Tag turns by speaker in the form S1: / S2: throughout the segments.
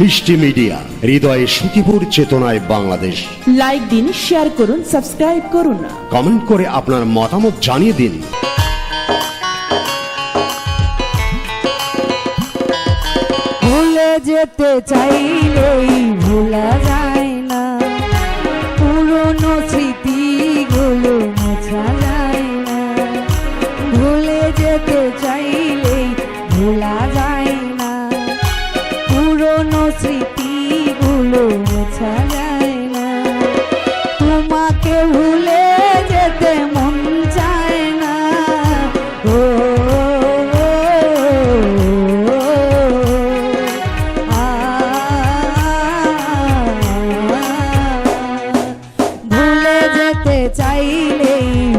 S1: মিষ্টি মিডিয়া হৃদয়ে সুখীপুর চেতনায় বাংলাদেশ।
S2: লাইক দিন শেয়ার করুন সাবস্ক্রাইব করুন
S1: কমেন্ট করে আপনার মতামত জানিয়ে দিন।
S3: ভুলে যেতে চাইলেই ভোলা যায় না। পুরনো স্মৃতিগুলো মোছা যায় না। ভুলে যেতে চাইলেই ভোলা চাইলেই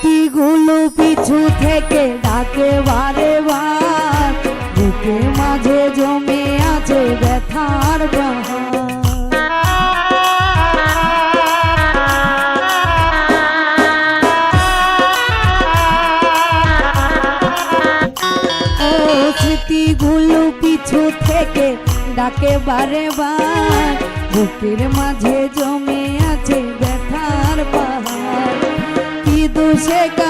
S3: স্মৃতিগুলো পিছু থেকে ডাকে বারে বার। বুকে মাঝে জমে আছে ব্যথার বাহার। স্মৃতিগুলো পিছু থেকে ডাকে বারে বার। বুকের মাঝে জমে আছে Fonseca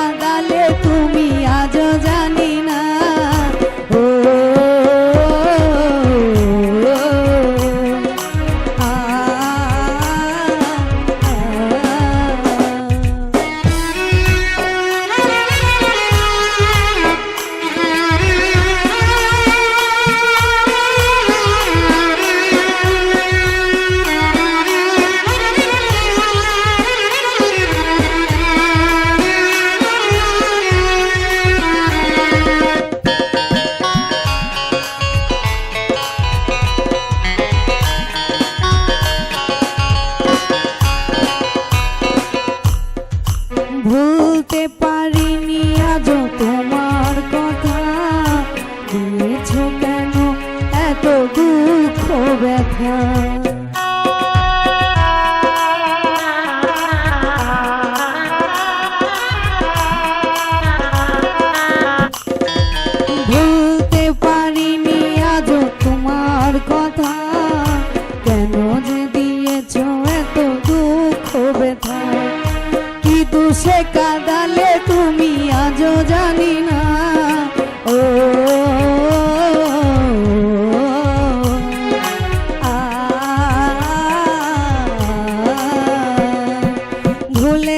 S3: এত দুঃখ ব্যথা।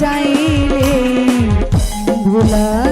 S3: চাইলে ভুলা